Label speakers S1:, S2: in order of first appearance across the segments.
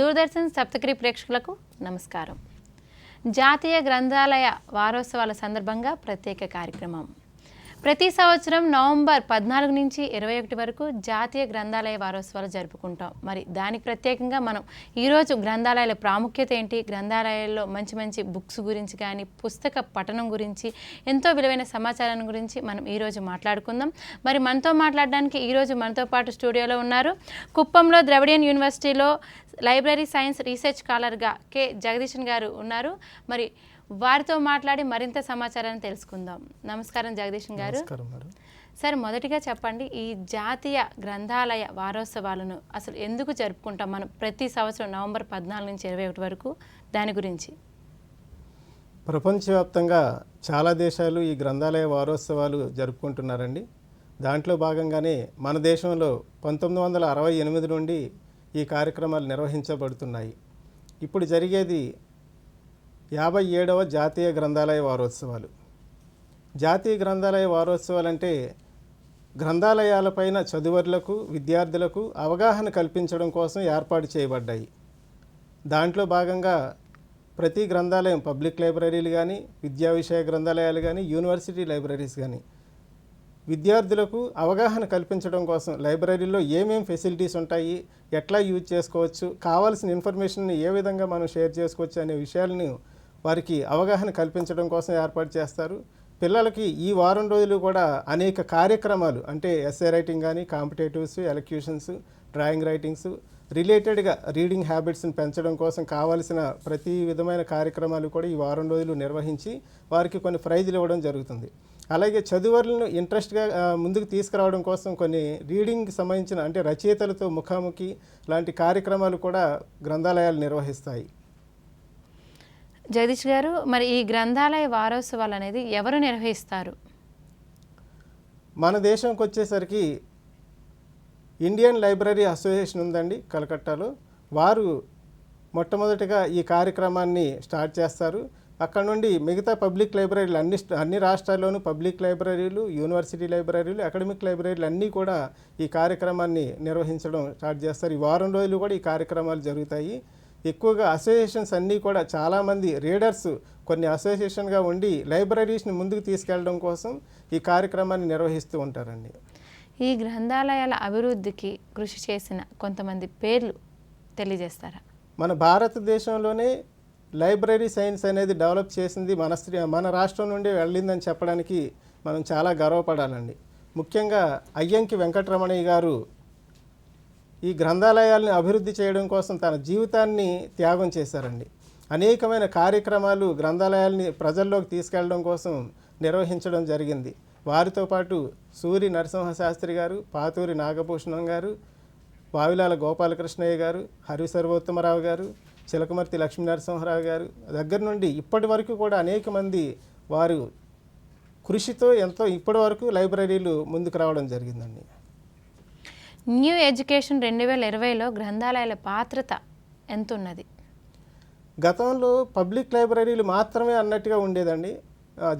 S1: దూరదర్శన్ సప్తగిరి ప్రేక్షకులకు నమస్కారం. జాతీయ గ్రంథాలయ వారోత్సవాల సందర్భంగా ప్రత్యేక కార్యక్రమం. ప్రతి సంవత్సరం నవంబర్ పద్నాలుగు నుంచి ఇరవై ఒకటి వరకు జాతీయ గ్రంథాలయ వారోత్సవాలు జరుపుకుంటాం. మరి దానికి ప్రత్యేకంగా మనం ఈరోజు గ్రంథాలయాల ప్రాముఖ్యత ఏంటి? గ్రంథాలయాల్లో మంచి మంచి బుక్స్ గురించి కానీ పుస్తక పఠనం గురించి ఎంతో విలువైన సమాచారం గురించి మనం ఈరోజు మాట్లాడుకుందాం. మరి మనతో మాట్లాడడానికి ఈరోజు మనతో పాటు స్టూడియోలో ఉన్నారు కుప్పంలో ద్రవిడియన్ యూనివర్సిటీలో లైబ్రరీ సైన్స్ రీసెర్చ్ స్కాలర్గా కె. జగదీశన్ గారు ఉన్నారు. మరి వారితో మాట్లాడి మరింత సమాచారాన్ని తెలుసుకుందాం. నమస్కారం జగదీశన్ గారు. సార్ మొదటిగా చెప్పండి ఈ జాతీయ గ్రంథాలయ వారోత్సవాలను అసలు ఎందుకు జరుపుకుంటాం మనం ప్రతి సంవత్సరం నవంబర్ పద్నాలుగు నుంచి ఇరవై ఒకటి వరకు? దాని గురించి.
S2: ప్రపంచవ్యాప్తంగా చాలా దేశాలు ఈ గ్రంథాలయ వారోత్సవాలు జరుపుకుంటున్నారండి. దాంట్లో భాగంగానే మన దేశంలో పంతొమ్మిది వందల అరవై ఎనిమిది నుండి ఈ కార్యక్రమాలు నిర్వహించబడుతున్నాయి. ఇప్పుడు జరిగేది యాభై ఏడవ జాతీయ గ్రంథాలయ వారోత్సవాలు. జాతీయ గ్రంథాలయ వారోత్సవాలు అంటే గ్రంథాలయాలపైన చదువర్లకు విద్యార్థులకు అవగాహన కల్పించడం కోసం ఏర్పాటు చేయబడ్డాయి. దాంట్లో భాగంగా ప్రతి గ్రంథాలయం పబ్లిక్ లైబ్రరీలు కానీ విద్యా విషయ గ్రంథాలయాలు కానీ యూనివర్సిటీ లైబ్రరీస్ కానీ విద్యార్థులకు అవగాహన కల్పించడం కోసం లైబ్రరీలో ఏమేమి ఫెసిలిటీస్ ఉంటాయి ఎట్లా యూజ్ చేసుకోవచ్చు కావాల్సిన ఇన్ఫర్మేషన్ని ఏ విధంగా మనం షేర్ చేసుకోవచ్చు అనే విషయాలను వారికి అవగాహన కల్పించడం కోసం ఏర్పాటు చేస్తారు. పిల్లలకి ఈ వారం రోజులు కూడా అనేక కార్యక్రమాలు అంటే ఎస్ఏ రైటింగ్ కానీ కాంపిటేటివ్స్ ఎలక్యూషన్స్ డ్రాయింగ్ రైటింగ్స్ రిలేటెడ్గా రీడింగ్ హ్యాబిట్స్ని పెంచడం కోసం కావాల్సిన ప్రతి విధమైన కార్యక్రమాలు కూడా ఈ వారం రోజులు నిర్వహించి వారికి కొన్ని ప్రైజులు ఇవ్వడం జరుగుతుంది. అలాగే చదువులను ఇంట్రెస్ట్గా ముందుకు తీసుకురావడం కోసం కొన్ని రీడింగ్కి సంబంధించిన అంటే రచయితలతో ముఖాముఖి లాంటి కార్యక్రమాలు కూడా గ్రంథాలయాలు నిర్వహిస్తాయి.
S1: జగదీష్ గారు మరి ఈ గ్రంథాలయ వారోత్సవాలు అనేది ఎవరు నిర్వహిస్తారు?
S2: మన దేశంకి వచ్చేసరికి ఇండియన్ లైబ్రరీ అసోసియేషన్ ఉందండి కలకట్టాలో వారు మొట్టమొదటిగా ఈ కార్యక్రమాన్ని స్టార్ట్ చేస్తారు. అక్కడ నుండి మిగతా పబ్లిక్ లైబ్రరీలు అన్ని అన్ని రాష్ట్రాల్లోనూ పబ్లిక్ లైబ్రరీలు యూనివర్సిటీ లైబ్రరీలు అకాడమిక్ లైబ్రరీలు అన్నీ కూడా ఈ కార్యక్రమాన్ని నిర్వహించడం స్టార్ట్ చేస్తారు. ఈ వారం రోజులు కూడా ఈ కార్యక్రమాలు జరుగుతాయి. ఎక్కువగా అసోసియేషన్స్ అన్నీ కూడా చాలామంది రీడర్స్ కొన్ని అసోసియేషన్గా ఉండి లైబ్రరీస్ని ముందుకు తీసుకెళ్ళడం కోసం ఈ కార్యక్రమాన్ని నిర్వహిస్తూ ఉంటారండి.
S1: ఈ గ్రంథాలయాల అభివృద్ధికి కృషి చేసిన కొంతమంది పేర్లు తెలియజేస్తారా?
S2: మన భారతదేశంలోనే లైబ్రరీ సైన్స్ అనేది డెవలప్ చేసింది మన స్త్రీ మన రాష్ట్రం నుండి వెళ్ళిందని చెప్పడానికి మనం చాలా గర్వపడాలండి. ముఖ్యంగా అయ్యంకి వెంకటరమణయ్య గారు ఈ గ్రంథాలయాల్ని అభివృద్ధి చేయడం కోసం తన జీవితాన్ని త్యాగం చేశారండి. అనేకమైన కార్యక్రమాలు గ్రంథాలయాల్ని ప్రజల్లోకి తీసుకెళ్ళడం కోసం నిర్వహించడం జరిగింది. వారితో పాటు సూరి నరసింహ శాస్త్రి గారు పాతూరి నాగభూషణం గారు వావిలాల గోపాలకృష్ణయ్య గారు హరి సర్వోత్తమరావు గారు చిలకమర్తి లక్ష్మీ నరసింహరావు గారు దగ్గర నుండి ఇప్పటి వరకు కూడా అనేక మంది వారు కృషితో ఎంతో ఇప్పటి వరకు లైబ్రరీలు ముందుకు రావడం జరిగిందండి.
S1: న్యూ ఎడ్యుకేషన్ రెండు వేల ఇరవైలో గ్రంథాలయాల పాత్రత ఎంత ఉన్నది
S2: గతంలో పబ్లిక్ లైబ్రరీలు మాత్రమే అన్నట్టుగా ఉండేదండి.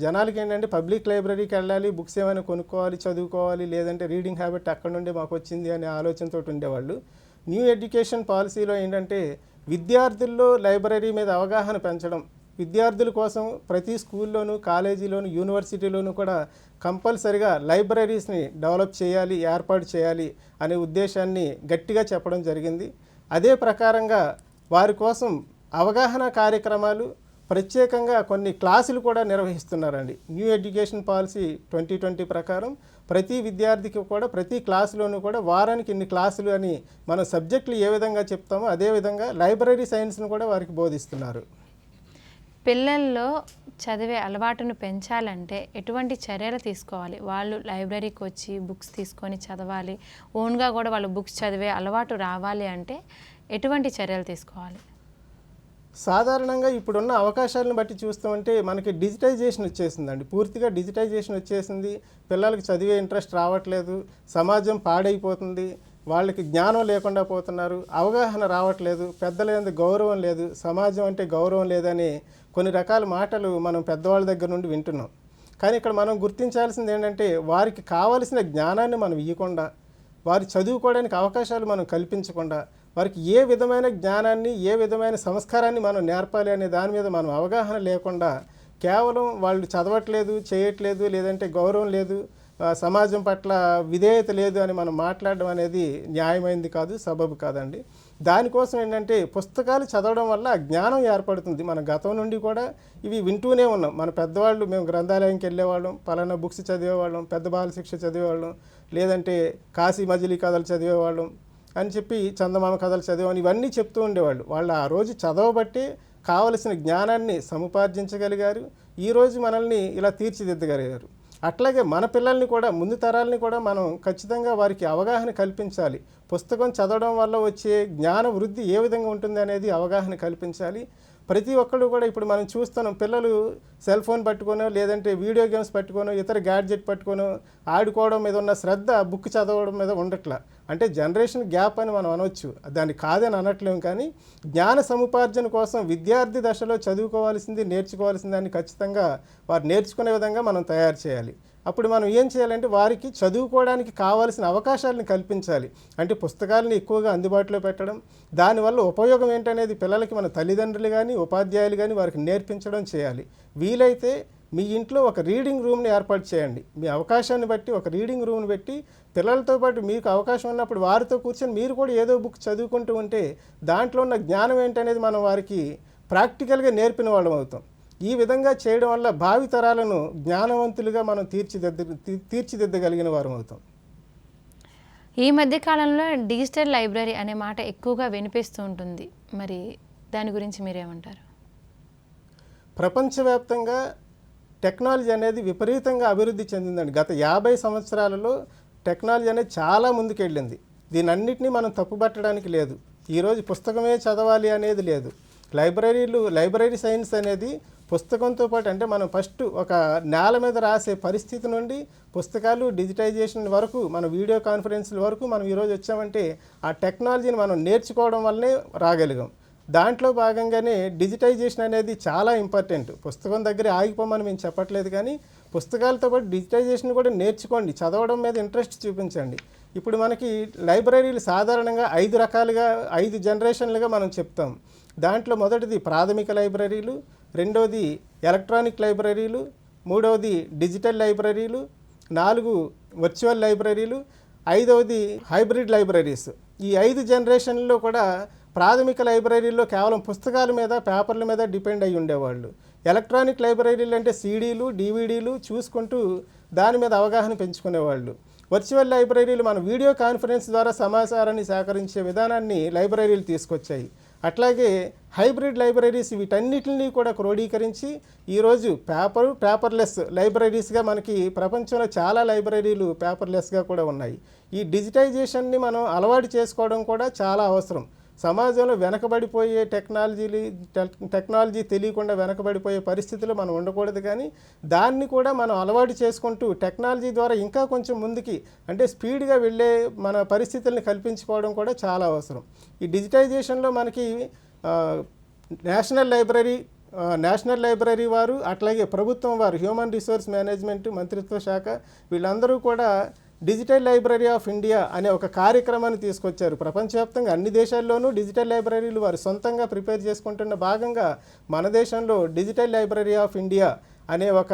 S2: జనాలకి ఏంటంటే పబ్లిక్ లైబ్రరీకి వెళ్ళాలి బుక్స్ ఏమైనా కొనుక్కోవాలి చదువుకోవాలి లేదంటే రీడింగ్ హ్యాబిట్ అక్కడ నుండి మాకు వచ్చింది అనే ఆలోచనతో ఉండేవాళ్ళు. న్యూ ఎడ్యుకేషన్ పాలసీలో ఏంటంటే విద్యార్థుల్లో లైబ్రరీ మీద అవగాహన పెంచడం విద్యార్థుల కోసం ప్రతి స్కూల్లోనూ కాలేజీలోను యూనివర్సిటీలోనూ కూడా కంపల్సరిగా లైబ్రరీస్ని డెవలప్ చేయాలి ఏర్పాటు చేయాలి అనే ఉద్దేశాన్ని గట్టిగా చెప్పడం జరిగింది. అదే ప్రకారంగా వారి కోసం అవగాహన కార్యక్రమాలు ప్రత్యేకంగా కొన్ని క్లాసులు కూడా నిర్వహిస్తున్నారండి. New education policy twenty twenty ప్రకారం ప్రతి విద్యార్థికి కూడా ప్రతి క్లాసులోనూ కూడా వారానికి ఇన్ని క్లాసులు అని మన సబ్జెక్టులు ఏ విధంగా చెప్తామో అదే విధంగా లైబ్రరీ సైన్స్ను కూడా వారికి బోధిస్తున్నారు.
S1: పిల్లల్లో చదివే అలవాటును పెంచాలంటే ఎటువంటి చర్యలు తీసుకోవాలి? వాళ్ళు లైబ్రరీకి వచ్చి బుక్స్ తీసుకొని చదవాలి. ఓన్గా కూడా వాళ్ళు బుక్స్ చదివే అలవాటు రావాలి అంటే ఎటువంటి చర్యలు తీసుకోవాలి?
S2: సాధారణంగా ఇప్పుడున్న అవకాశాలను బట్టి చూస్తామంటే మనకి డిజిటైజేషన్ వచ్చేసిందండి. పూర్తిగా డిజిటైజేషన్ వచ్చేసింది. పిల్లలకి చదివే ఇంట్రెస్ట్ రావట్లేదు. సమాజం పాడైపోతుంది. వాళ్ళకి జ్ఞానం లేకుండా పోతున్నారు. అవగాహన రావట్లేదు. పెద్దల గౌరవం లేదు. సమాజం అంటే గౌరవం లేదని కొన్ని రకాల మాటలు మనం పెద్దవాళ్ళ దగ్గర నుండి వింటున్నాం. కానీ ఇక్కడ మనం గుర్తించాల్సింది ఏంటంటే వారికి కావలసిన జ్ఞానాన్ని మనం ఇవ్వకుండా వారు చదువుకోవడానికి అవకాశాలు మనం కల్పించకుండా వారికి ఏ విధమైన జ్ఞానాన్ని ఏ విధమైన సంస్కారాన్ని మనం నేర్పాలి అనే దాని మీద మనం అవగాహన లేకుండా కేవలం వాళ్ళు చదవట్లేదు చేయట్లేదు లేదంటే గౌరవం లేదు సమాజం పట్ల విధేయత లేదు అని మనం మాట్లాడడం అనేది న్యాయమైంది కాదు సబబు కాదండి. దానికోసం ఏంటంటే పుస్తకాలు చదవడం వల్ల జ్ఞానం ఏర్పడుతుంది. మన గతం నుండి కూడా ఇవి వింటూనే ఉన్నాం. మన పెద్దవాళ్ళు మేము గ్రంథాలయంకి వెళ్ళేవాళ్ళం పలానా బుక్స్ చదివేవాళ్ళం పెద్ద బాల శిక్ష చదివేవాళ్ళం లేదంటే కాశీ మజిలీ కథలు చదివేవాళ్ళం అని చెప్పి చందమామ కథలు చదివాని ఇవన్నీ చెప్తూ ఉండేవాళ్ళు. వాళ్ళు ఆ రోజు చదవబట్టి కావలసిన జ్ఞానాన్ని సముపార్జించగలిగారు. ఈరోజు మనల్ని ఇలా తీర్చిదిద్దగలిగారు. అట్లాగే మన పిల్లల్ని కూడా ముందు తరాలని కూడా మనం ఖచ్చితంగా వారికి అవగాహన కల్పించాలి. పుస్తకం చదవడం వల్ల వచ్చే జ్ఞాన వృద్ధి ఏ విధంగా ఉంటుంది అనేది అవగాహన కల్పించాలి. ప్రతి ఒక్కళ్ళు కూడా ఇప్పుడు మనం చూస్తున్నాం పిల్లలు సెల్ ఫోన్ పట్టుకోనో లేదంటే వీడియో గేమ్స్ పట్టుకోనో ఇతర గ్యాడ్జెట్ పట్టుకోనో ఆడుకోవడం మీద ఉన్న శ్రద్ధ బుక్ చదవడం మీద ఉండట్లా. అంటే జనరేషన్ గ్యాప్ అని మనం అనవచ్చు దాన్ని కాదని అనట్లేము కానీ జ్ఞాన సముపార్జన కోసం విద్యార్థి దశలో చదువుకోవాల్సింది నేర్చుకోవాల్సింది అని ఖచ్చితంగా వారు నేర్చుకునే విధంగా మనం తయారు చేయాలి. అప్పుడు మనం ఏం చేయాలంటే వారికి చదువుకోవడానికి కావాల్సిన అవకాశాలను కల్పించాలి. అంటే పుస్తకాలను ఎక్కువగా అందుబాటులో పెట్టడం దానివల్ల ఉపయోగం ఏంటనేది పిల్లలకి మన తల్లిదండ్రులు కానీ ఉపాధ్యాయులు కానీ వారికి నేర్పించడం చేయాలి. వీలైతే మీ ఇంట్లో ఒక రీడింగ్ రూమ్ని ఏర్పాటు చేయండి. మీ అవకాశాన్ని బట్టి ఒక రీడింగ్ రూమ్ని పెట్టి పిల్లలతో పాటు మీకు అవకాశం ఉన్నప్పుడు వారితో కూర్చొని మీరు కూడా ఏదో బుక్ చదువుకుంటూ ఉంటే దాంట్లో ఉన్న జ్ఞానం ఏంటనేది మనం వారికి ప్రాక్టికల్గా నేర్పిన వాళ్ళం అవుతాం. ఈ విధంగా చేయడం వల్ల భావితరాలను జ్ఞానవంతులుగా మనం తీర్చిదిద్ద తీ- తీర్చిదిద్దగలిగిన వారం అవుతాం.
S1: ఈ మధ్య కాలంలో డిజిటల్ లైబ్రరీ అనే మాట ఎక్కువగా వినిపిస్తూ ఉంటుంది. మరి దాని గురించి మీరేమంటారు?
S2: ప్రపంచవ్యాప్తంగా టెక్నాలజీ అనేది విపరీతంగా అభివృద్ధి చెందిందండి. గత యాభై సంవత్సరాలలో టెక్నాలజీ అనేది చాలా ముందుకెళ్ళింది. దీని అన్నిటినీ మనం తప్పుపట్టడానికి లేదు. ఈరోజు పుస్తకమే చదవాలి అనేది లేదు. లైబ్రరీలు లైబ్రరీ సైన్స్ అనేది పుస్తకంతో పాటు అంటే మనం ఫస్ట్ ఒక నేల మీద రాసే పరిస్థితి నుండి పుస్తకాలు డిజిటైజేషన్ వరకు మన వీడియో కాన్ఫరెన్స్ల వరకు మనం ఈరోజు వచ్చామంటే ఆ టెక్నాలజీని మనం నేర్చుకోవడం వల్లనే రాగలిగాం. దాంట్లో భాగంగానే డిజిటైజేషన్ అనేది చాలా ఇంపార్టెంట్. పుస్తకం దగ్గర ఆగిపోమని మేము చెప్పట్లేదు కానీ పుస్తకాలతో పాటు డిజిటైజేషన్ కూడా నేర్చుకోండి. చదవడం మీద ఇంట్రెస్ట్ చూపించండి. ఇప్పుడు మనకి లైబ్రరీలు సాధారణంగా ఐదు రకాలుగా ఐదు జనరేషన్లుగా మనం చెప్తాం. దాంట్లో మొదటిది ప్రాథమిక లైబ్రరీలు రెండవది ఎలక్ట్రానిక్ లైబ్రరీలు మూడవది డిజిటల్ లైబ్రరీలు నాలుగు వర్చువల్ లైబ్రరీలు ఐదవది హైబ్రిడ్ లైబ్రరీస్. ఈ ఐదు జనరేషన్లో కూడా ప్రాథమిక లైబ్రరీలో కేవలం పుస్తకాల మీద పేపర్ల మీద డిపెండ్ అయి ఉండేవాళ్ళు. ఎలక్ట్రానిక్ లైబ్రరీలు అంటే సీడీలు డివిడీలు చూసుకుంటూ దాని మీద అవగాహన పెంచుకునేవాళ్ళు. వర్చువల్ లైబ్రరీలు మన వీడియో కాన్ఫరెన్స్ ద్వారా సమాచారాన్ని సేకరించే విధానాన్ని లైబ్రరీలు తీసుకొచ్చాయి. అట్లాగే హైబ్రిడ్ లైబ్రరీస్ వీటన్నిటిని కూడా క్రోడీకరించి ఈరోజు పేపరు పేపర్లెస్ లైబ్రరీస్గా మనకి ప్రపంచంలో చాలా లైబ్రరీలు పేపర్లెస్గా కూడా ఉన్నాయి. ఈ డిజిటైజేషన్ని మనం అలవాటు చేసుకోవడం కూడా చాలా అవసరం. సమాజంలో వెనకబడిపోయే టెక్నాలజీలు టెక్నాలజీ తెలియకుండా వెనకబడిపోయే పరిస్థితులు మనం ఉండకూడదు కానీ దాన్ని కూడా మనం అలవాటు చేసుకుంటూ టెక్నాలజీ ద్వారా ఇంకా కొంచెం ముందుకి అంటే స్పీడ్గా వెళ్ళే మన పరిస్థితుల్ని కల్పించుకోవడం కూడా చాలా అవసరం. ఈ డిజిటైజేషన్లో మనకి నేషనల్ లైబ్రరీ నేషనల్ లైబ్రరీ వారు అట్లాగే ప్రభుత్వం వారు హ్యూమన్ రిసోర్స్ మేనేజ్మెంట్ మంత్రిత్వ శాఖ వీళ్ళందరూ కూడా డిజిటల్ లైబ్రరీ ఆఫ్ ఇండియా అనే ఒక కార్యక్రమాన్ని తీసుకొచ్చారు. ప్రపంచవ్యాప్తంగా అన్ని దేశాల్లోనూ డిజిటల్ లైబ్రరీలు వారు సొంతంగా ప్రిపేర్ చేసుకుంటున్న భాగంగా మన దేశంలో డిజిటల్ లైబ్రరీ ఆఫ్ ఇండియా అనే ఒక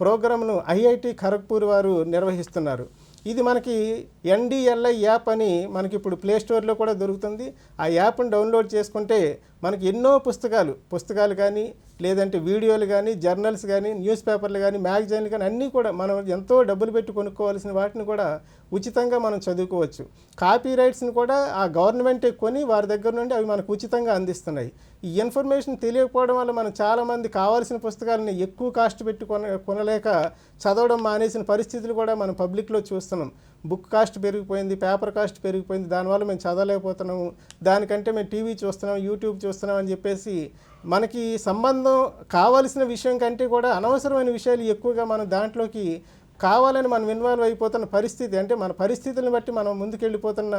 S2: ప్రోగ్రామ్ను ఐఐటి ఖరగ్పూర్ వారు నిర్వహిస్తున్నారు. ఇది మనకి ఎన్డిఎల్ఐ యాప్ అని మనకి ఇప్పుడు ప్లే స్టోర్లో కూడా దొరుకుతుంది. ఆ యాప్ను డౌన్లోడ్ చేసుకుంటే మనకి ఎన్నో పుస్తకాలు పుస్తకాలు కానీ లేదంటే వీడియోలు కానీ జర్నల్స్ కానీ న్యూస్ పేపర్లు కానీ మ్యాగజైన్లు కానీ అన్నీ కూడా మనం ఎంతో డబ్బులు పెట్టి కొనుక్కోవాల్సిన వాటిని కూడా ఉచితంగా మనం చదువుకోవచ్చు. కాపీ రైట్స్ని కూడా ఆ గవర్నమెంటే కొని వారి దగ్గర నుండి అవి మనకు ఉచితంగా అందిస్తున్నాయి. ఈ ఇన్ఫర్మేషన్ తెలియకపోవడం వల్ల మనం చాలామంది కావాల్సిన పుస్తకాలని ఎక్కువ కాస్ట్ పెట్టి కొన కొనలేక చదవడం మానేసిన పరిస్థితులు కూడా మనం పబ్లిక్లో చూస్తున్నాం. బుక్ కాస్ట్ పెరిగిపోయింది పేపర్ కాస్ట్ పెరిగిపోయింది దానివల్ల మేము చదవలేకపోతున్నాము దానికంటే మేము టీవీ చూస్తున్నాం యూట్యూబ్ చూస్తున్నాం అని చెప్పేసి మనకి సంబంధం కావాల్సిన విషయం కంటే కూడా అనవసరమైన విషయాలు ఎక్కువగా మనం దాంట్లోకి కావాలని మనం ఇన్వాల్వ్ అయిపోతున్న పరిస్థితి అంటే మన పరిస్థితులను బట్టి మనం ముందుకెళ్ళిపోతున్న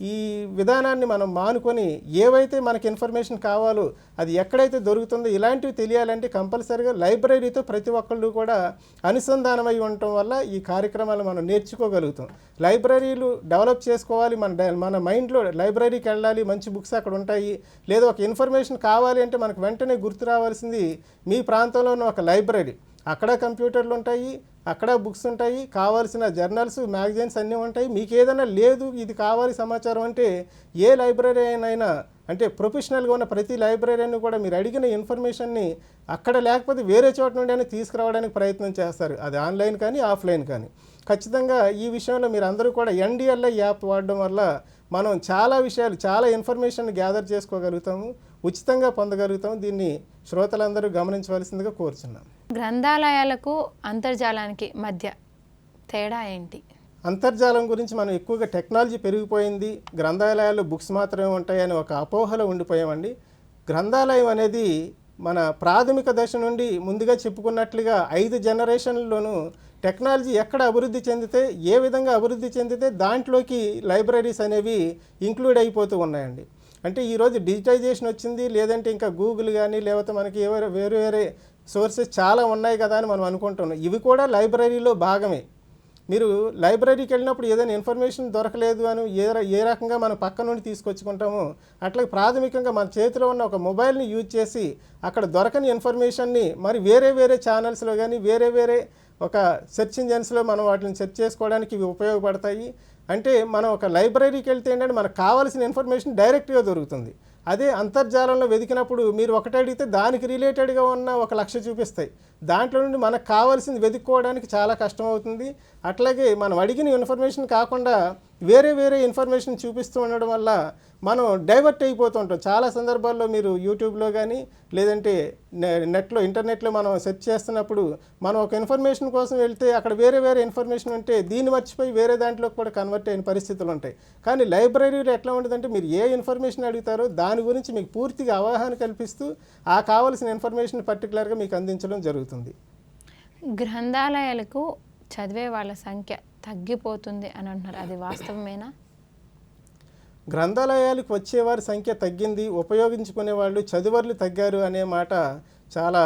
S2: ఈ విధానాన్ని మనం మానుకొని ఏవైతే మనకి ఇన్ఫర్మేషన్ కావాలో అది ఎక్కడైతే దొరుకుతుందో ఇలాంటివి తెలియాలంటే కంపల్సరీగా లైబ్రరీతో ప్రతి ఒక్కళ్ళు కూడా అనుసంధానమై ఉండటం వల్ల ఈ కార్యక్రమాలు మనం నేర్చుకోగలుగుతాం. లైబ్రరీలు డెవలప్ చేసుకోవాలి. మన మన మైండ్లో లైబ్రరీకి వెళ్ళాలి. మంచి బుక్స్ అక్కడ ఉంటాయి. లేదా ఒక ఇన్ఫర్మేషన్ కావాలి అంటే మనకు వెంటనే గుర్తు రావాల్సింది మీ ప్రాంతంలో ఉన్న ఒక లైబ్రరీ. అక్కడ కంప్యూటర్లు ఉంటాయి అక్కడ బుక్స్ ఉంటాయి కావాల్సిన జర్నల్స్ మ్యాగజైన్స్ అన్నీ ఉంటాయి. మీకు ఏదైనా లేదు ఇది కావాలి సమాచారం అంటే ఏ లైబ్రరీ అయినా అంటే ప్రొఫెషనల్గా ఉన్న ప్రతి లైబ్రరీని కూడా మీరు అడిగిన ఇన్ఫర్మేషన్ని అక్కడ లేకపోతే వేరే చోట నుండి అయినా తీసుకురావడానికి ప్రయత్నం చేస్తారు. అది ఆన్లైన్ కానీ ఆఫ్లైన్ కానీ. ఖచ్చితంగా ఈ విషయంలో మీరు అందరూ కూడా ఎన్డిఎల్ఐ యాప్ వాడడం వల్ల మనం చాలా విషయాలు చాలా ఇన్ఫర్మేషన్ గ్యాదర్ చేసుకోగలుగుతాము ఉచితంగా పొందగలుగుతాము. దీన్ని శ్రోతలందరూ గమనించవలసిందిగా కోరుచున్నాము
S1: గ్రంథాలయాలకు అంతర్జాలానికి మధ్య తేడా ఏంటి?
S2: అంతర్జాలం గురించి మనం ఎక్కువగా టెక్నాలజీ పెరిగిపోయింది. గ్రంథాలయాల్లో బుక్స్ మాత్రమే ఉంటాయని ఒక అపోహలో ఉండిపోయామండి. గ్రంథాలయం అనేది మన ప్రాథమిక దశ నుండి ముందుగా చెప్పుకున్నట్లుగా ఐదు జనరేషన్లలోనూ టెక్నాలజీ ఎక్కడ అభివృద్ధి చెందితే ఏ విధంగా అభివృద్ధి చెందితే దాంట్లోకి లైబ్రరీస్ అనేవి ఇంక్లూడ్ అయిపోతూ ఉన్నాయండి. అంటే ఈరోజు డిజిటైజేషన్ వచ్చింది లేదంటే ఇంకా గూగుల్ కానీ లేకపోతే మనకి ఎవరు వేరే వేరే సోర్సెస్ చాలా ఉన్నాయి కదా అని మనం అనుకుంటున్నాం. ఇవి కూడా లైబ్రరీలో భాగమే. మీరు లైబ్రరీకి వెళ్ళినప్పుడు ఏదైనా ఇన్ఫర్మేషన్ దొరకలేదు అని ఏ ఏ రకంగా మనం పక్క నుండి తీసుకొచ్చుకుంటామో అట్లాగే ప్రాథమికంగా మన చేతిలో ఉన్న ఒక మొబైల్ని యూజ్ చేసి అక్కడ దొరకని ఇన్ఫర్మేషన్ని మరి వేరే వేరే ఛానల్స్లో కానీ వేరే వేరే ఒక సెర్చ్ ఇంజన్స్లో మనం వాటిని సెర్చ్ చేసుకోవడానికి ఇవి ఉపయోగపడతాయి. అంటే మనం ఒక లైబ్రరీకి వెళ్తే ఏంటంటే మనకు కావాల్సిన ఇన్ఫర్మేషన్ డైరెక్ట్గా దొరుకుతుంది. అదే అంతర్జాలంలో వెతికినప్పుడు మీరు ఒకటి అడిగితే దానికి రిలేటెడ్గా ఉన్న ఒక లక్ష చూపిస్తాయి. దాంట్లో నుండి మనకు కావాల్సింది వెతుక్కోవడానికి చాలా కష్టం అవుతుంది అట్లాగే మనం అడిగిన ఇన్ఫర్మేషన్ కాకుండా వేరే వేరే ఇన్ఫర్మేషన్ చూపిస్తూ ఉండడం వల్ల మనం డైవర్ట్ అయిపోతుంటాం చాలా సందర్భాల్లో మీరు యూట్యూబ్లో కానీ లేదంటే నె- నెట్లో ఇంటర్నెట్లో మనం సెర్చ్ చేస్తున్నప్పుడు మనం ఒక ఇన్ఫర్మేషన్ కోసం వెళ్తే అక్కడ వేరే వేరే ఇన్ఫర్మేషన్ ఉంటే దీన్ని మర్చిపోయి వేరే దాంట్లో కూడా కన్వర్ట్ అయిన పరిస్థితులు ఉంటాయి. కానీ లైబ్రరీలో ఎట్లా ఉంటుందంటే మీరు ఏ ఇన్ఫర్మేషన్ అడుగుతారో దాని గురించి మీకు పూర్తిగా అవగాహన కల్పిస్తూ ఆ కావలసిన ఇన్ఫర్మేషన్ పర్టికులర్గా మీకు అందించడం జరుగుతుంది.
S1: గ్రంథాలయాలకు చదివే వాళ్ళ సంఖ్య తగ్గిపోతుంది అని అంటున్నారు. అది వాస్తవమేనా?
S2: గ్రంథాలయాలకు వచ్చేవారి సంఖ్య తగ్గింది ఉపయోగించుకునే వాళ్ళు చదువర్లు తగ్గారు అనే మాట చాలా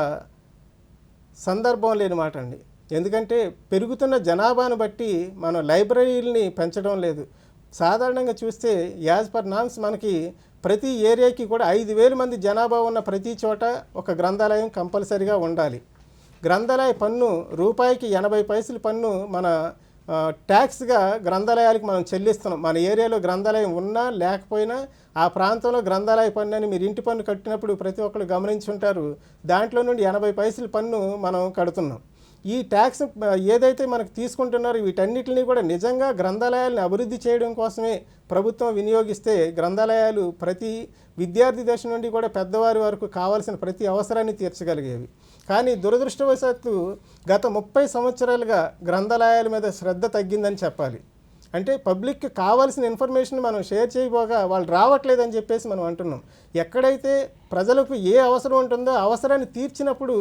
S2: సందర్భం లేని మాట అండి. ఎందుకంటే పెరుగుతున్న జనాభాను బట్టి మనం లైబ్రరీలని పెంచడం లేదు. సాధారణంగా చూస్తే యాజ్ పర్ నామ్స్ మనకి ప్రతి ఏరియాకి కూడా ఐదు వేల మంది జనాభా ఉన్న ప్రతి చోట ఒక గ్రంథాలయం కంపల్సరిగా ఉండాలి. గ్రంథాలయ పన్ను రూపాయికి ఎనభై పైసల పన్ను మన ట్యాక్స్గా గ్రంథాలయాలకు మనం చెల్లిస్తున్నాం. మన ఏరియాలో గ్రంథాలయం ఉన్నా లేకపోయినా ఆ ప్రాంతంలో గ్రంథాలయ పన్ను అని మీరు ఇంటి పన్ను కట్టినప్పుడు ప్రతి ఒక్కరు గమనించుంటారు దాంట్లో నుండి ఎనభై పైసల పన్ను మనం కడుతున్నాం. ఈ ట్యాక్స్ ఏదైతే మనకు తీసుకుంటున్నారో వీటన్నిటిని కూడా నిజంగా గ్రంథాలయాలను అభివృద్ధి చేయడం కోసమే ప్రభుత్వం వినియోగిస్తే గ్రంథాలయాలు ప్రతి విద్యార్థి దశ నుండి కూడా పెద్దవారి వరకు కావాల్సిన ప్రతి అవసరాన్ని తీర్చగలిగేవి. కానీ దురదృష్టవశాత్తు గత ముప్పై సంవత్సరాలుగా గ్రంథాలయాల మీద శ్రద్ధ తగ్గిందని చెప్పాలి. అంటే పబ్లిక్కి కావాల్సిన ఇన్ఫర్మేషన్ మనం షేర్ చేయబోగా వాళ్ళు రావట్లేదని చెప్పేసి మనం అంటున్నాం. ఎక్కడైతే ప్రజలకు ఏ అవసరం ఉంటుందో అవసరాన్ని తీర్చినప్పుడు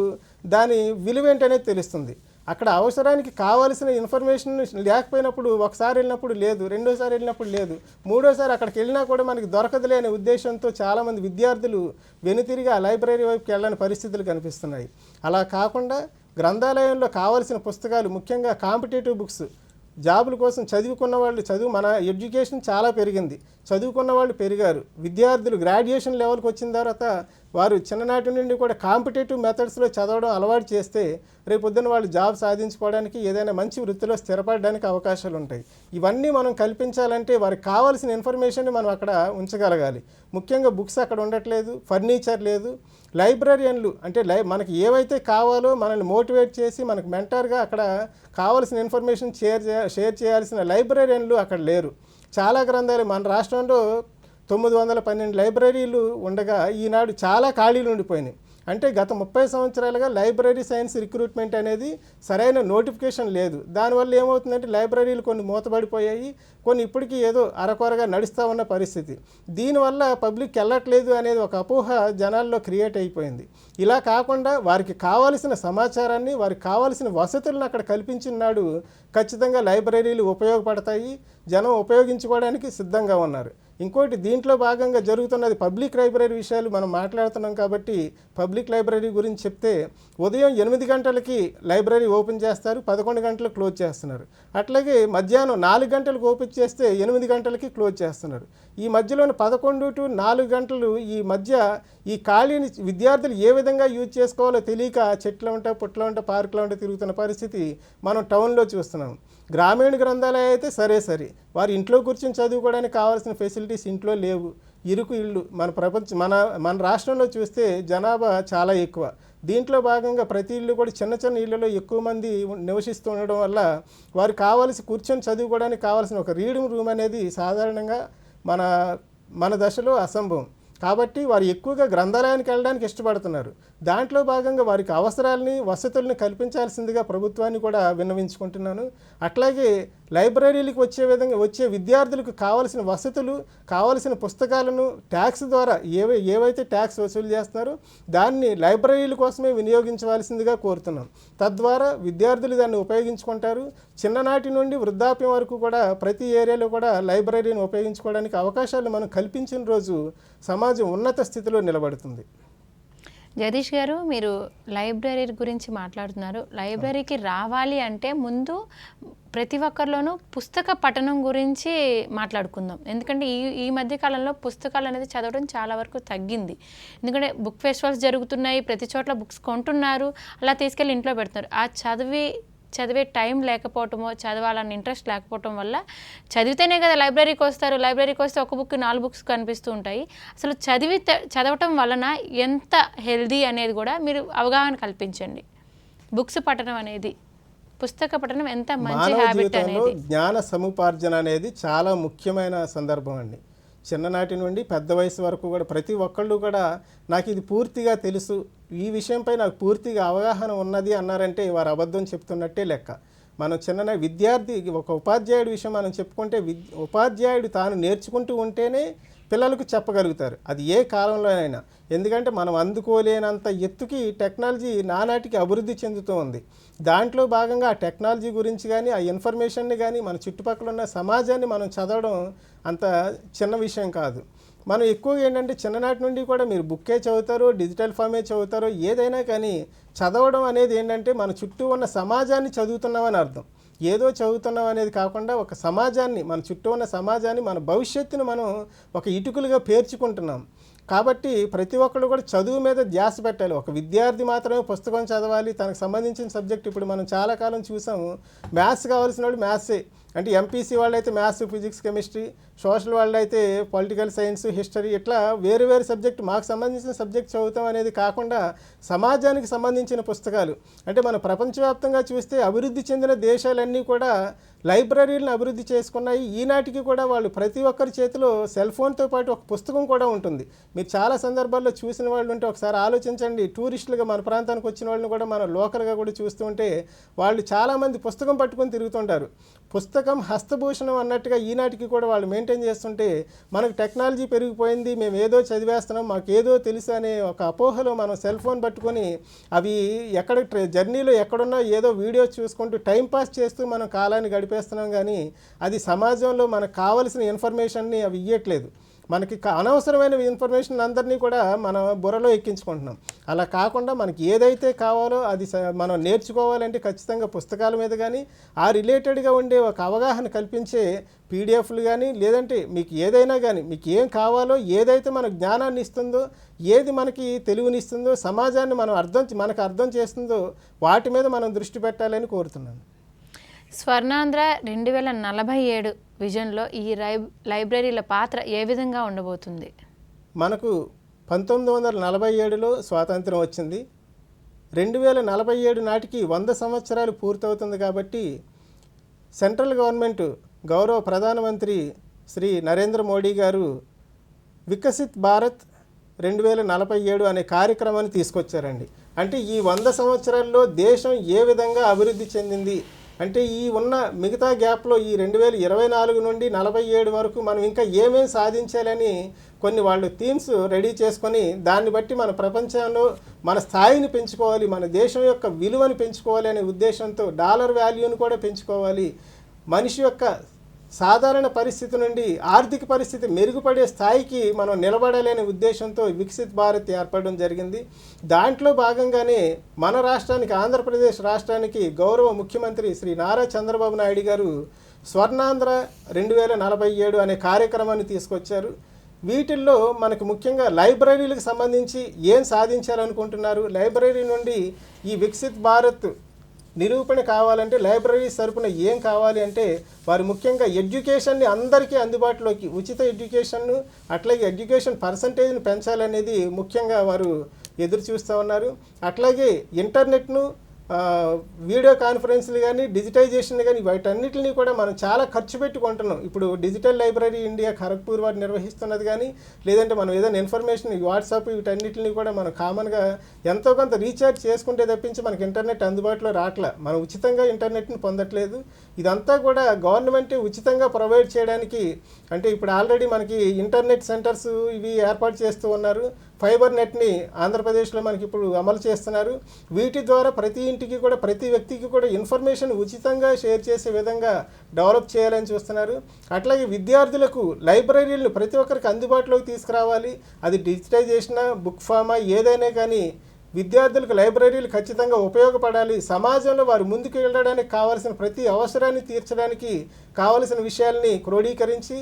S2: దాని విలువ ఏంటనేది తెలుస్తుంది. అక్కడ అవసరానికి కావాల్సిన ఇన్ఫర్మేషన్ లేకపోయినప్పుడు ఒకసారి వెళ్ళినప్పుడు లేదు రెండోసారి వెళ్ళినప్పుడు లేదు మూడోసారి అక్కడికి వెళ్ళినా కూడా మనకి దొరకదులే అనే ఉద్దేశంతో చాలామంది విద్యార్థులు వెనుతిరిగి ఆ లైబ్రరీ వైపుకి వెళ్ళని పరిస్థితులు కనిపిస్తున్నాయి. అలా కాకుండా గ్రంథాలయంలో కావాల్సిన పుస్తకాలు ముఖ్యంగా కాంపిటేటివ్ బుక్స్ జాబుల కోసం చదువుకున్న వాళ్ళు చదువు మన ఎడ్యుకేషన్ చాలా పెరిగింది. చదువుకున్న వాళ్ళు పెరిగారు. విద్యార్థులు గ్రాడ్యుయేషన్ లెవెల్కి వచ్చిన తర్వాత వారు చిన్ననాటి నుండి కూడా కాంపిటేటివ్ మెథడ్స్లో చదవడం అలవాటు చేస్తే రేపొద్దున వాళ్ళు జాబ్ సాధించుకోవడానికి ఏదైనా మంచి వృత్తిలో స్థిరపడడానికి అవకాశాలు ఉంటాయి. ఇవన్నీ మనం కల్పించాలంటే వారికి కావాల్సిన ఇన్ఫర్మేషన్ మనం అక్కడ ఉంచగలగాలి. ముఖ్యంగా బుక్స్ అక్కడ ఉండట్లేదు ఫర్నిచర్ లేదు లైబ్రరియన్లు అంటే లై మనకి ఏవైతే కావాలో మనల్ని మోటివేట్ చేసి మనకు మెంటర్గా అక్కడ కావాల్సిన ఇన్ఫర్మేషన్ షేర్ చేయ షేర్ చేయాల్సిన లైబ్రరియన్లు అక్కడ లేరు. చాలా గ్రంథాలు మన రాష్ట్రంలో తొమ్మిది వందల పన్నెండు లైబ్రరీలు ఉండగా ఈనాడు చాలా ఖాళీలు ఉండిపోయినాయి. అంటే గత ముప్పై సంవత్సరాలుగా లైబ్రరీ సైన్స్ రిక్రూట్మెంట్ అనేది సరైన నోటిఫికేషన్ లేదు. దానివల్ల ఏమవుతుందంటే లైబ్రరీలు కొన్ని మూతపడిపోయాయి కొన్ని ఇప్పటికీ ఏదో అరకొరగా నడుస్తూ ఉన్న పరిస్థితి. దీనివల్ల పబ్లిక్ వెళ్ళట్లేదు అనేది ఒక అపోహ జనాల్లో క్రియేట్ అయిపోయింది. ఇలా కాకుండా వారికి కావాల్సిన సమాచారాన్ని వారికి కావాల్సిన వసతులను అక్కడ కల్పించినాడు ఖచ్చితంగా లైబ్రరీలు ఉపయోగపడతాయి. జనం ఉపయోగించుకోవడానికి సిద్ధంగా ఉన్నారు. ఇంకోటి దీంట్లో భాగంగా జరుగుతున్నది పబ్లిక్ లైబ్రరీ విషయాలు మనం మాట్లాడుతున్నాం కాబట్టి పబ్లిక్ లైబ్రరీ గురించి చెప్తే ఉదయం ఎనిమిది గంటలకి లైబ్రరీ ఓపెన్ చేస్తారు పదకొండు గంటలకు క్లోజ్ చేస్తున్నారు. అట్లాగే మధ్యాహ్నం నాలుగు గంటలకు ఓపెన్ చేస్తే ఎనిమిది గంటలకి క్లోజ్ చేస్తున్నారు. ఈ మధ్యలోని పదకొండు టు నాలుగు గంటలు ఈ మధ్య ఈ ఖాళీని విద్యార్థులు ఏ విధంగా యూజ్ చేసుకోవాలో తెలియక చెట్ల ఉంట పుట్ల ఉంట పార్కుల ఉంట తిరుగుతున్న పరిస్థితి మనం టౌన్లో చూస్తున్నాం. గ్రామీణ గ్రంథాలయం అయితే సరే సరే. వారి ఇంట్లో కూర్చొని చదువుకోవడానికి కావాల్సిన ఫెసిలిటీస్ ఇంట్లో లేవు. ఇరుకు ఇళ్ళు మన ప్రపంచ మన మన రాష్ట్రంలో చూస్తే జనాభా చాలా ఎక్కువ. దీంట్లో భాగంగా ప్రతి ఇల్లు కూడా చిన్న చిన్న ఇళ్ళలో ఎక్కువ మంది నివసిస్తూ ఉండడం వల్ల వారు కావాల్సి కూర్చొని చదువుకోవడానికి కావాల్సిన ఒక రీడింగ్ రూమ్ అనేది సాధారణంగా మన మన దశలో అసంభవం. కాబట్టి వారు ఎక్కువగా గ్రంథాలయానికి వెళ్ళడానికి ఇష్టపడుతున్నారు. దాంట్లో భాగంగా వారికి అవసరాలని వసతుల్ని కల్పించాల్సిందిగా ప్రభుత్వాన్ని కూడా విన్నవించుకుంటున్నాను. అట్లాగే లైబ్రరీలకు వచ్చే విధంగా వచ్చే విద్యార్థులకు కావాల్సిన వసతులు కావాల్సిన పుస్తకాలను ట్యాక్స్ ద్వారా ఏవై ఏవైతే ట్యాక్స్ వసూలు చేస్తున్నారో దాన్ని లైబ్రరీల కోసమే వినియోగించవలసిందిగా కోరుతున్నాం. తద్వారా విద్యార్థులు దాన్ని ఉపయోగించుకుంటారు. చిన్ననాటి నుండి వృద్ధాప్యం వరకు కూడా ప్రతి ఏరియాలో కూడా లైబ్రరీని ఉపయోగించుకోవడానికి అవకాశాలు మనం కల్పించిన రోజు సమాజం ఉన్నత స్థితిలో నిలబడుతుంది.
S1: జగదీష్ గారు మీరు లైబ్రరీ గురించి మాట్లాడుతున్నారు. లైబ్రరీకి రావాలి అంటే ముందు ప్రతి ఒక్కరిలోనూ పుస్తక పఠనం గురించి మాట్లాడుకుందాం. ఎందుకంటే ఈ ఈ మధ్య కాలంలో పుస్తకాలు అనేది చదవడం చాలా వరకు తగ్గింది. ఎందుకంటే బుక్ ఫెస్టివల్స్ జరుగుతున్నాయి ప్రతి చోట్ల బుక్స్ కొంటున్నారు అలా తీసుకెళ్ళి ఇంట్లో పెడుతున్నారు. ఆ చదివి చదివే టైం లేకపోవటమో చదవాలని ఇంట్రెస్ట్ లేకపోవటం వల్ల చదివితేనే కదా లైబ్రరీకి వస్తారు. లైబ్రరీకి వస్తే ఒక బుక్ నాలుగు బుక్స్ కనిపిస్తూ ఉంటాయి. అసలు చదివి చదవటం వలన ఎంత హెల్దీ అనేది కూడా మీరు అవగాహన కల్పించండి. బుక్స్ పఠనం అనేది పుస్తక పఠనం ఎంత మంచి హ్యాబిట్ అనేది.
S2: జ్ఞాన సముపార్జన అనేది చాలా ముఖ్యమైన సందర్భం అండి. చిన్ననాటి నుండి పెద్ద వయసు వరకు కూడా ప్రతి ఒక్కళ్ళు కూడా నాకు ఇది పూర్తిగా తెలుసు. ఈ విషయంపై నాకు పూర్తిగా అవగాహన ఉన్నది అన్నారంటే వారు అబద్ధం చెప్తున్నట్టే లెక్క. మనం చిన్న విద్యార్థి ఒక ఉపాధ్యాయుడి విషయం మనం చెప్పుకుంటే విద్ ఉపాధ్యాయుడు తాను నేర్చుకుంటూ ఉంటేనే పిల్లలకు చెప్పగలుగుతారు. అది ఏ కాలంలోనైనా. ఎందుకంటే మనం అందుకోలేనంత ఎత్తుకి టెక్నాలజీ నానాటికి అభివృద్ధి చెందుతూ ఉంది. దాంట్లో భాగంగా ఆ టెక్నాలజీ గురించి కానీ ఆ ఇన్ఫర్మేషన్ని కానీ మన చుట్టుపక్కల ఉన్న సమాజాన్ని మనం చదవడం అంత చిన్న విషయం కాదు. మనం ఎక్కువగా ఏంటంటే చిన్ననాటి నుండి కూడా మీరు బుక్కే చదువుతారు డిజిటల్ ఫామే చదువుతారో ఏదైనా కానీ చదవడం అనేది ఏంటంటే మన చుట్టూ ఉన్న సమాజాన్ని చదువుతున్నామని అర్థం. ఏదో చదువుతున్నాం అనేది కాకుండా ఒక సమాజాన్ని మన చుట్టూ ఉన్న సమాజాన్ని మన భవిష్యత్తును మనం ఒక ఇటుకలుగా పేర్చుకుంటున్నాం. కాబట్టి ప్రతి ఒక్కరు కూడా చదువు మీద ధ్యాస పెట్టాలి. ఒక విద్యార్థి మాత్రమే పుస్తకం చదవాలి. తనకు సంబంధించిన సబ్జెక్ట్ ఇప్పుడు మనం చాలా కాలం చూసాము. మ్యాథ్స్ కావాల్సిన వాడు మ్యాథ్సే. అంటే ఎంపీసీ వాళ్ళైతే మ్యాథ్స్ ఫిజిక్స్ కెమిస్ట్రీ సోషల్ వాళ్ళు అయితే పొలిటికల్ సైన్స్ హిస్టరీ ఇట్లా వేరు వేరు సబ్జెక్ట్ మాకు సంబంధించిన సబ్జెక్ట్ చదువుతాం అనేది కాకుండా సమాజానికి సంబంధించిన పుస్తకాలు. అంటే మన ప్రపంచవ్యాప్తంగా చూస్తే అభివృద్ధి చెందిన దేశాలన్నీ కూడా లైబ్రరీలను అభివృద్ధి చేసుకున్నాయి. ఈనాటికి కూడా వాళ్ళు ప్రతి ఒక్కరి చేతిలో సెల్ ఫోన్తో పాటు ఒక పుస్తకం కూడా ఉంటుంది. మీరు చాలా సందర్భాల్లో చూసిన వాళ్ళు ఉంటే ఒకసారి ఆలోచించండి. టూరిస్టులుగా మన ప్రాంతానికి వచ్చిన వాళ్ళని కూడా మనం లోకల్గా కూడా చూస్తూ ఉంటే వాళ్ళు చాలామంది పుస్తకం పట్టుకొని తిరుగుతుంటారు. పుస్తకం హస్తభూషణం అన్నట్టుగా ఈనాటికి కూడా వాళ్ళు మెయింటైన్ చేస్తుంటే మనకు టెక్నాలజీ పెరిగిపోయింది మేము ఏదో చదివేస్తున్నాం మాకు ఏదో తెలుసు అనే ఒక అపోహలో మనం సెల్ ఫోన్ పట్టుకొని అవి ఎక్కడ జర్నీలో ఎక్కడున్నా ఏదో వీడియో చూసుకుంటూ టైంపాస్ చేస్తూ మనం కాలాన్ని గడిపేస్తున్నాం కానీ అది సమాజంలో మనకు కావలసిన ఇన్ఫర్మేషన్ని అవి ఇవ్వట్లేదు మనకి అనవసరమైన ఇన్ఫర్మేషన్ అందరినీ కూడా మన బుర్రలో ఎక్కించుకుంటున్నాం. అలా కాకుండా మనకి ఏదైతే కావాలో అది స- మనం నేర్చుకోవాలంటే ఖచ్చితంగా పుస్తకాల మీద కానీ ఆ రిలేటెడ్గా ఉండే ఒక అవగాహన కల్పించే పీడిఎఫ్లు కానీ లేదంటే మీకు ఏదైనా కానీ మీకు ఏం కావాలో ఏదైతే మన జ్ఞానాన్ని ఇస్తుందో ఏది మనకి తెలివినిస్తుందో సమాజాన్ని మనం అర్థం మనకు అర్థం చేస్తుందో వాటి మీద మనం దృష్టి పెట్టాలని కోరుతున్నాను.
S1: స్వర్ణాంధ్ర రెండు వేల నలభై ఏడు విజన్లో ఈ లై లైబ్రరీల పాత్ర ఏ విధంగా ఉండబోతుంది?
S2: మనకు పంతొమ్మిది వందల నలభై ఏడులో స్వాతంత్రం వచ్చింది. రెండు వేల నలభై ఏడు నాటికి వంద సంవత్సరాలు పూర్తవుతుంది కాబట్టి సెంట్రల్ గవర్నమెంట్ గౌరవ ప్రధానమంత్రి శ్రీ నరేంద్ర మోడీ గారు వికసిత్ భారత్ రెండు వేల నలభై ఏడు అనే కార్యక్రమాన్ని తీసుకొచ్చారండి. అంటే ఈ వంద సంవత్సరాల్లో దేశం ఏ విధంగా అభివృద్ధి చెందింది అంటే ఈ ఉన్న మిగతా గ్యాప్లో ఈ రెండు వేల ఇరవై నాలుగు నుండి నలభై ఏడు వరకు మనం ఇంకా ఏమేమి సాధించాలని కొన్ని వాళ్ళు థీమ్స్ రెడీ చేసుకొని దాన్ని బట్టి మన ప్రపంచంలో మన స్థాయిని పెంచుకోవాలి మన దేశం యొక్క విలువను పెంచుకోవాలి అనే ఉద్దేశంతో డాలర్ వాల్యూని కూడా పెంచుకోవాలి. మనిషి యొక్క సాధారణ పరిస్థితి నుండి ఆర్థిక పరిస్థితి మెరుగుపడే స్థాయికి మనం నిలబడలేని ఉద్దేశంతో వికసిత్ భారత్ ఏర్పడడం జరిగింది. దాంట్లో భాగంగానే మన రాష్ట్రానికి ఆంధ్రప్రదేశ్ రాష్ట్రానికి గౌరవ ముఖ్యమంత్రి శ్రీ నారా చంద్రబాబు నాయుడు గారు స్వర్ణాంధ్ర రెండు వేల నలభై ఏడు అనే కార్యక్రమాన్ని తీసుకొచ్చారు. వీటిల్లో మనకు ముఖ్యంగా లైబ్రరీలకు సంబంధించి ఏం సాధించాలనుకుంటున్నారు? లైబ్రరీ నుండి ఈ వికసిత్ భారత్ నిరూపణ కావాలంటే లైబ్రరీస్ తరపున ఏం కావాలి అంటే వారు ముఖ్యంగా ఎడ్యుకేషన్ని అందరికీ అందుబాటులోకి ఉచిత ఎడ్యుకేషన్ను అట్లాగే ఎడ్యుకేషన్ పర్సంటేజ్ను పెంచాలనేది ముఖ్యంగా వారు ఎదురు చూస్తూ ఉన్నారు. అట్లాగే ఇంటర్నెట్ను వీడియో కాన్ఫరెన్స్లు కానీ డిజిటైజేషన్ కానీ వీటన్నిటిని కూడా మనం చాలా ఖర్చు పెట్టుకుంటున్నాం. ఇప్పుడు డిజిటల్ లైబ్రరీ ఇండియా ఖరగ్పూర్ వారు నిర్వహిస్తున్నది కానీ లేదంటే మనం ఏదైనా ఇన్ఫర్మేషన్ వాట్సాప్ వీటన్నిటిని కూడా మనం కామన్గా ఎంతో కొంత రీఛార్జ్ చేసుకుంటే తప్పించి మనకి ఇంటర్నెట్ అందుబాటులో రావట్లే మనం ఉచితంగా ఇంటర్నెట్ని పొందట్లేదు. ఇదంతా కూడా గవర్నమెంట్ ఉచితంగా ప్రొవైడ్ చేయడానికి అంటే ఇప్పుడు ఆల్రెడీ మనకి ఇంటర్నెట్ సెంటర్స్ ఇవి ఏర్పాటు చేస్తూ ఉన్నారు. ఫైబర్ నెట్ని ఆంధ్రప్రదేశ్లో మనకి ఇప్పుడు అమలు చేస్తున్నారు. వీటి ద్వారా ప్రతి ఇంటికి కూడా ప్రతి వ్యక్తికి కూడా ఇన్ఫర్మేషన్ ఉచితంగా షేర్ చేసే విధంగా డెవలప్ చేయాలని చూస్తున్నారు. అట్లాగే విద్యార్థులకు లైబ్రరీలను ప్రతి ఒక్కరికి అందుబాటులోకి తీసుకురావాలి. అది డిజిటైజేషన్ బుక్ ఫామా ఏదైనా కానీ విద్యార్థులకు లైబ్రరీలు ఖచ్చితంగా ఉపయోగపడాలి. సమాజంలో వారు ముందుకు వెళ్ళడానికి కావాల్సిన ప్రతి అవసరాన్ని తీర్చడానికి కావలసిన విషయాల్ని క్రోడీకరించి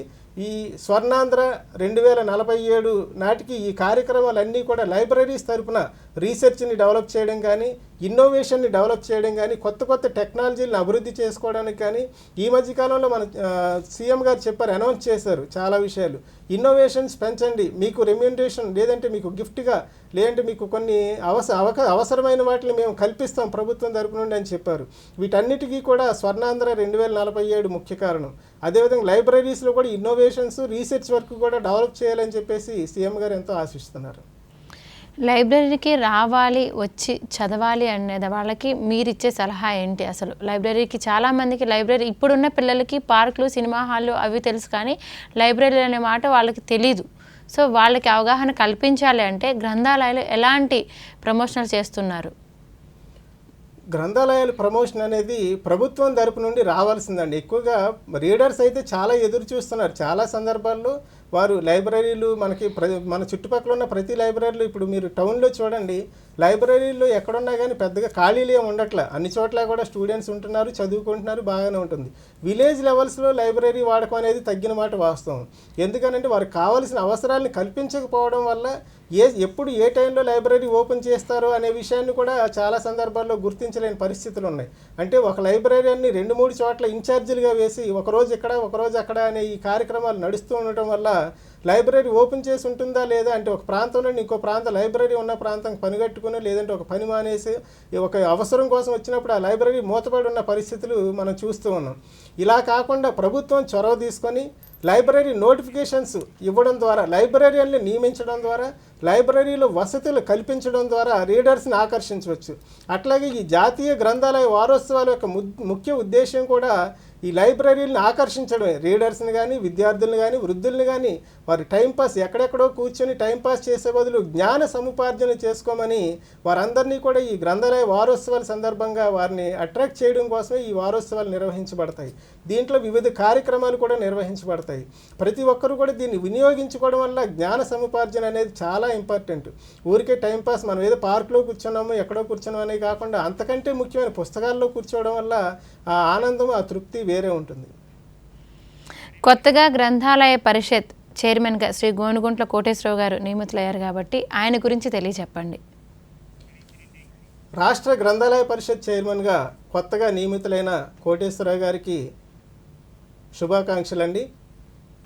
S2: ఈ స్వర్ణాంధ్ర రెండు వేల నలభై ఏడు నాటికి ఈ కార్యక్రమాలన్నీ కూడా లైబ్రరీస్ తరపున రీసెర్చ్ని డెవలప్ చేయడం కానీ ఇన్నోవేషన్ని డెవలప్ చేయడం కానీ కొత్త కొత్త టెక్నాలజీలను అభివృద్ధి చేసుకోవడానికి కానీ ఈ మధ్యకాలంలో మన సీఎం గారు చెప్పారు అనౌన్స్ చేశారు చాలా విషయాలు. ఇన్నోవేషన్స్ పెంచండి మీకు రెమ్యూనరేషన్ లేదంటే మీకు గిఫ్ట్గా లేదంటే మీకు కొన్ని అవస అవక అవసరమైన వాటిని మేము కల్పిస్తాం ప్రభుత్వం తరపు నుండి అని చెప్పారు. వీటన్నిటికీ కూడా స్వర్ణాంధ్ర రెండు వేల నలభై ఏడు ముఖ్య కారణం. అదేవిధంగా లైబ్రరీస్లో కూడా ఇన్నోవేషన్స్ రీసెర్చ్ వర్క్ కూడా డెవలప్ చేయాలని చెప్పేసి సీఎం గారు ఎంతో ఆశిస్తున్నారు.
S1: లైబ్రరీకి రావాలి వచ్చి చదవాలి అనేది వాళ్ళకి మీరు ఇచ్చే సలహా ఏంటి అసలు? లైబ్రరీకి చాలామందికి లైబ్రరీ ఇప్పుడున్న పిల్లలకి పార్కులు సినిమా హాళ్ళు అవి తెలుసు కానీ లైబ్రరీ అనే మాట వాళ్ళకి తెలీదు. సో వాళ్ళకి అవగాహన కల్పించాలి అంటే గ్రంథాలయాలు ఎలాంటి ప్రమోషనల్ చేస్తున్నారు?
S2: గ్రంథాలయాల ప్రమోషన్ అనేది ప్రభుత్వం తరపు నుండి రావాల్సిందండి. ఎక్కువగా రీడర్స్ అయితే చాలా ఎదురు చూస్తున్నారు. చాలా సందర్భాల్లో వారు లైబ్రరీలు మనకి ప్ర మన చుట్టుపక్కల ఉన్న ప్రతి లైబ్రరీలు ఇప్పుడు మీరు టౌన్లో చూడండి లైబ్రరీలో ఎక్కడున్నా కానీ పెద్దగా ఖాళీలు ఏమి ఉండట్లే. అన్ని చోట్ల కూడా స్టూడెంట్స్ ఉంటున్నారు చదువుకుంటున్నారు బాగానే ఉంటుంది. విలేజ్ లెవెల్స్లో లైబ్రరీ వాడకం అనేది తగ్గిన మాట వాస్తవం. ఎందుకనంటే వారికి కావాల్సిన అవసరాలను కల్పించకపోవడం వల్ల ఏ ఎప్పుడు ఏ టైంలో లైబ్రరీ ఓపెన్ చేస్తారో అనే విషయాన్ని కూడా చాలా సందర్భాల్లో గుర్తించలేని పరిస్థితులు ఉన్నాయి. అంటే ఒక లైబ్రరీని రెండు మూడు చోట్ల ఇన్ఛార్జీలుగా వేసి ఒకరోజు ఇక్కడ ఒకరోజు అక్కడ అనే ఈ కార్యక్రమాలు నడుస్తూ ఉండటం వల్ల లైబ్రరీ ఓపెన్ చేసి ఉంటుందా లేదా అంటే ఒక ప్రాంతం నుండి ఇంకో ప్రాంతం లైబ్రరీ ఉన్న ప్రాంతం పనిగట్టుకుని లేదంటే ఒక పని మానేసి ఒక అవసరం కోసం వచ్చినప్పుడు ఆ లైబ్రరీ మూతపడి ఉన్న పరిస్థితులు మనం చూస్తూ ఉన్నాం. ఇలా కాకుండా ప్రభుత్వం చొరవ తీసుకొని లైబ్రరీ నోటిఫికేషన్స్ ఇవ్వడం ద్వారా లైబ్రరీని నియమించడం ద్వారా లైబ్రరీలో వసతులు కల్పించడం ద్వారా రీడర్స్ని ఆకర్షించవచ్చు. అట్లాగే ఈ జాతీయ గ్రంథాలయ వారోత్సవాల యొక్క ము- ముఖ్య ఉద్దేశం కూడా ఈ లైబ్రరీలను ఆకర్షించడమే. రీడర్స్ని కానీ విద్యార్థులను కానీ వృద్ధుల్ని కానీ వారి టైంపాస్ ఎక్కడెక్కడో కూర్చొని టైంపాస్ చేసే బదులు జ్ఞాన సముపార్జన చేసుకోమని వారందరినీ కూడా ఈ గ్రంథాలయ వారోత్సవాల సందర్భంగా వారిని అట్రాక్ట్ చేయడం కోసమే ఈ వారోత్సవాలు నిర్వహించబడతాయి. దీంట్లో వివిధ కార్యక్రమాలు కూడా నిర్వహించబడతాయి. ప్రతి ఒక్కరూ కూడా దీన్ని వినియోగించుకోవడం వల్ల జ్ఞాన సముపార్జన అనేది చాలా ఇంపార్టెంట్. ఊరికే టైంపాస్ మనం ఏదో పార్క్లో కూర్చున్నాము ఎక్కడో కూర్చున్నాం అనే కాకుండా అంతకంటే ముఖ్యమైన పుస్తకాల్లో కూర్చోవడం వల్ల ఆ ఆనందం ఆ తృప్తి వేరే ఉంటుంది.
S1: కొత్తగా గ్రంథాలయ పరిషత్ చైర్మన్గా శ్రీ గోనుగుంట్ల కోటేశ్వరరావు గారు నియమితులయ్యారు కాబట్టి ఆయన గురించి తెలియచెప్పండి.
S2: రాష్ట్ర గ్రంథాలయ పరిషత్ చైర్మన్గా కొత్తగా నియమితులైన కోటేశ్వరరావు గారికి శుభాకాంక్షలండి.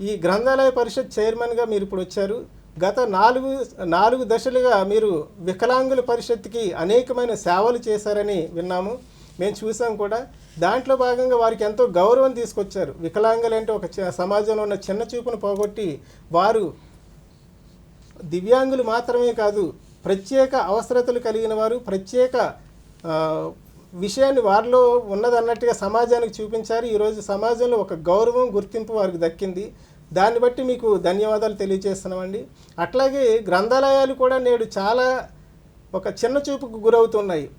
S2: ఈ గ్రంథాలయ పరిషత్ చైర్మన్గా మీరు ఇప్పుడు వచ్చారు. గత నాలుగు నాలుగు దశలుగా మీరు వికలాంగుల పరిషత్కి అనేకమైన సేవలు చేశారని విన్నాము. మేము చూసాం కూడా. దాంట్లో భాగంగా వారికి ఎంతో గౌరవం తీసుకొచ్చారు. వికలాంగులు అంటే ఒక చి- సమాజంలో ఉన్న చిన్న చూపును పోగొట్టి వారు దివ్యాంగులు మాత్రమే కాదు ప్రత్యేక అవసరతలు కలిగిన వారు ప్రత్యేక విషయాన్ని వారిలో ఉన్నదన్నట్టుగా సమాజానికి చూపించారు. ఈరోజు సమాజంలో ఒక గౌరవం గుర్తింపు వారికి దక్కింది. దాన్ని బట్టి మీకు ధన్యవాదాలు తెలియజేస్తున్నామండి. అట్లాగే గ్రంథాలయాలు కూడా నేడు చాలా ఒక చిన్న చూపుకు గురవుతున్నాయి.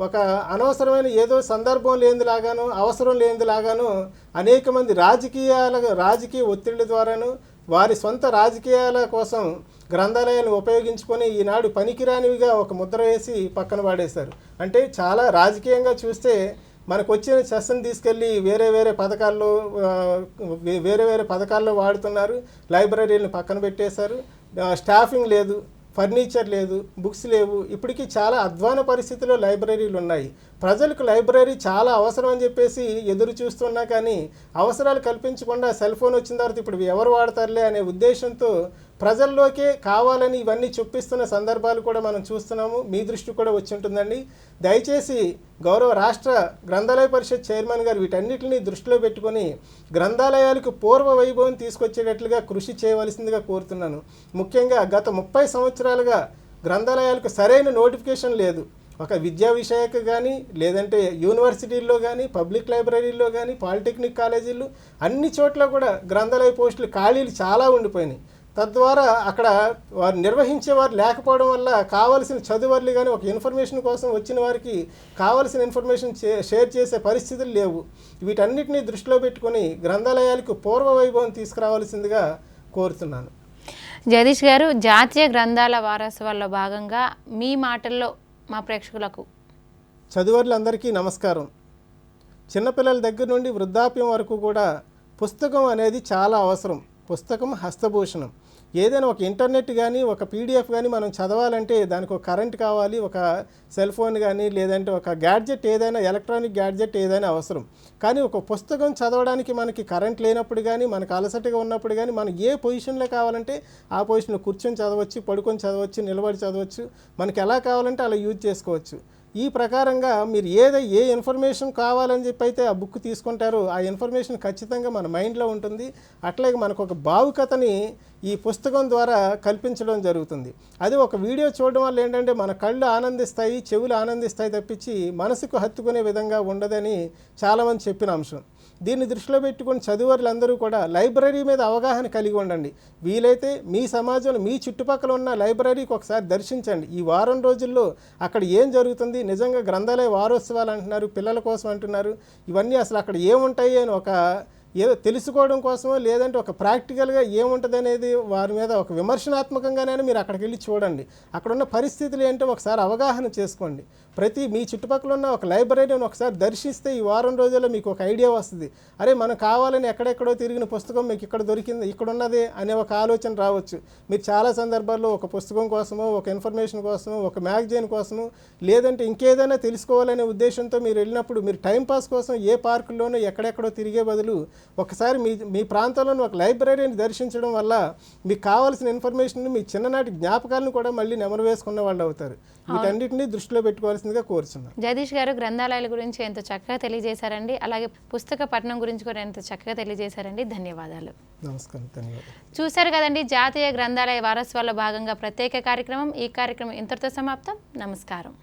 S2: ఒక అనవసరమైన ఏదో సందర్భం లేనిదిలాగాను అవసరం లేనిదిలాగాను అనేక మంది రాజకీయాల రాజకీయ ఒత్తిళ్ళ ద్వారాను వారి సొంత రాజకీయాల కోసం గ్రంథాలయాలను ఉపయోగించుకొని ఈనాడు పనికిరానివిగా ఒక ముద్ర వేసి పక్కన పాడేశారు అంటే చాలా రాజకీయంగా చూస్తే మనకు వచ్చిన సెస్ని తీసుకెళ్ళి వేరే వేరే పథకాల్లో వే- వేరే వేరే పథకాల్లో వాడుతున్నారు. లైబ్రరీలను పక్కన పెట్టేశారు. స్టాఫింగ్ లేదు. ఫర్నిచర్ లేదు బుక్స్ లేవు. ఇప్పటికీ చాలా అధ్వాన పరిస్థితిలో లైబ్రరీలు ఉన్నాయి. ప్రజలకు లైబ్రరీ చాలా అవసరం అని చెప్పేసి ఎదురు చూస్తున్నా కానీ అవసరాలు కల్పించకుండా సెల్ ఫోన్ వచ్చిన తర్వాత ఇప్పుడు ఎవరు వాడతారులే అనే ఉద్దేశంతో ప్రజల్లోకే కావాలని ఇవన్నీ చూపిస్తున్న సందర్భాలు కూడా మనం చూస్తున్నాము. మీ దృష్టి కూడా వచ్చి ఉంటుందండి. దయచేసి గౌరవ రాష్ట్ర గ్రంథాలయ పరిషత్ చైర్మన్ గారు వీటన్నిటిని దృష్టిలో పెట్టుకొని గ్రంథాలయాలకు పూర్వ వైభవం తీసుకొచ్చేటట్లుగా కృషి చేయవలసిందిగా కోరుతున్నాను. ముఖ్యంగా గత ముప్పై సంవత్సరాలుగా గ్రంథాలయాలకు సరైన నోటిఫికేషన్ లేదు. ఒక విద్యా విషయక కానీ లేదంటే యూనివర్సిటీల్లో కానీ పబ్లిక్ లైబ్రరీల్లో కానీ పాలిటెక్నిక్ కాలేజీలు అన్ని చోట్ల కూడా గ్రంథాలయ పోస్టులు ఖాళీలు చాలా ఉండిపోయినాయి. తద్వారా అక్కడ వారు నిర్వహించే వారు లేకపోవడం వల్ల కావలసిన చదువర్లు కానీ ఒక ఇన్ఫర్మేషన్ కోసం వచ్చిన వారికి కావలసిన ఇన్ఫర్మేషన్ షేర్ చేసే పరిస్థితులు లేవు. వీటన్నిటిని దృష్టిలో పెట్టుకొని గ్రంథాలయాలకు పూర్వ వైభవం తీసుకురావాల్సిందిగా కోరుతున్నాను.
S1: జగదీష్ గారు జాతీయ గ్రంథాల వారోత్సవాల్లో భాగంగా మీ మాటల్లో మా ప్రేక్షకులకు
S2: చదువర్లందరికీ నమస్కారం. చిన్నపిల్లల దగ్గర నుండి వృద్ధాప్యం వరకు కూడా పుస్తకం అనేది చాలా అవసరం. పుస్తకం హస్తభూషణం. ఏదైనా ఒక ఇంటర్నెట్ కానీ ఒక పీడిఎఫ్ కానీ మనం చదవాలంటే దానికి ఒక కరెంట్ కావాలి ఒక సెల్ ఫోన్ కానీ లేదంటే ఒక గ్యాడ్జెట్ ఏదైనా ఎలక్ట్రానిక్ గ్యాడ్జెట్ ఏదైనా అవసరం. కానీ ఒక పుస్తకం చదవడానికి మనకి కరెంట్ లేనప్పుడు కానీ మనకు అలసటగా ఉన్నప్పుడు కానీ మనం ఏ పొజిషన్లో కావాలంటే ఆ పొజిషన్లో కూర్చొని చదవచ్చు పడుకొని చదవచ్చు నిలబడి చదవచ్చు. మనకి ఎలా కావాలంటే అలా యూజ్ చేసుకోవచ్చు. ఈ ప్రకారంగా మీరు ఏదో ఏ ఇన్ఫర్మేషన్ కావాలని చెప్పి అయితే ఆ బుక్ తీసుకుంటారో ఆ ఇన్ఫర్మేషన్ ఖచ్చితంగా మన మైండ్లో ఉంటుంది. అట్లాగే మనకు ఒక భావుకతని ఈ పుస్తకం ద్వారా కల్పించడం జరుగుతుంది. అది ఒక వీడియో చూడడం వల్ల ఏంటంటే మన కళ్ళు ఆనందిస్తాయి చెవులు ఆనందిస్తాయి తప్పించి మనసుకు హత్తుకునే విధంగా ఉండదని చాలామంది చెప్పిన అంశం. దీన్ని దృష్టిలో పెట్టుకుని చదువురులందరూ కూడా లైబ్రరీ మీద అవగాహన కలిగి ఉండండి. వీలైతే మీ సమాజంలో మీ చుట్టుపక్కల ఉన్న లైబ్రరీకి ఒకసారి దర్శించండి. ఈ వారం రోజుల్లో అక్కడ ఏం జరుగుతుంది? నిజంగా గ్రంథాలయ వారోత్సవాలు అంటున్నారు పిల్లల కోసం అంటున్నారు. ఇవన్నీ అసలు అక్కడ ఏముంటాయి అని ఒక ఏదో తెలుసుకోవడం కోసమో లేదంటే ఒక ప్రాక్టికల్గా ఏముంటుంది అనేది వారి మీద ఒక విమర్శనాత్మకంగానే మీరు అక్కడికి వెళ్ళి చూడండి. అక్కడ ఉన్న పరిస్థితులు ఏంటో ఒకసారి అవగాహన చేసుకోండి. ప్రతి మీ చుట్టుపక్కల ఉన్న ఒక లైబ్రరీని ఒకసారి దర్శిస్తే ఈ వారం రోజుల్లో మీకు ఒక ఐడియా వస్తుంది. అరే మనం కావాలని ఎక్కడెక్కడో తిరిగిన పుస్తకం మీకు ఇక్కడ దొరికింది ఇక్కడ ఉన్నదే అనే ఒక ఆలోచన రావచ్చు. మీరు చాలా సందర్భాల్లో ఒక పుస్తకం కోసమో ఒక ఇన్ఫర్మేషన్ కోసమో ఒక మ్యాగజైన్ కోసమో లేదంటే ఇంకేదైనా తెలుసుకోవాలనే ఉద్దేశంతో మీరు వెళ్ళినప్పుడు మీరు టైంపాస్ కోసం ఏ పార్కుల్లోనో ఎక్కడెక్కడో తిరిగే బదులు ఒకసారి మీ మీ ప్రాంతంలోని ఒక లైబ్రరీని దర్శించడం వల్ల మీకు కావాల్సిన ఇన్ఫర్మేషన్ మీ చిన్ననాటి జ్ఞాపకాలను కూడా మళ్ళీ నెమరు వేసుకున్న వాళ్ళు అవుతారు. వీటన్నిటిని దృష్టిలో పెట్టుకోవాల్సిందిగా కోరుచున్నాను.
S1: జగదీష్ గారు గ్రంథాలయాల గురించి ఎంతో చక్కగా తెలియజేశారండి. అలాగే పుస్తక పఠనం గురించి కూడా ఎంతో చక్కగా తెలియజేశారండి. ధన్యవాదాలు.
S2: నమస్కారం ధన్యవాదాలు.
S1: చూశారు కదండి జాతీయ గ్రంథాలయ వారోత్సవాల్లో భాగంగా ప్రత్యేక కార్యక్రమం. ఈ కార్యక్రమం ఇంతటితో సమాప్తం. నమస్కారం.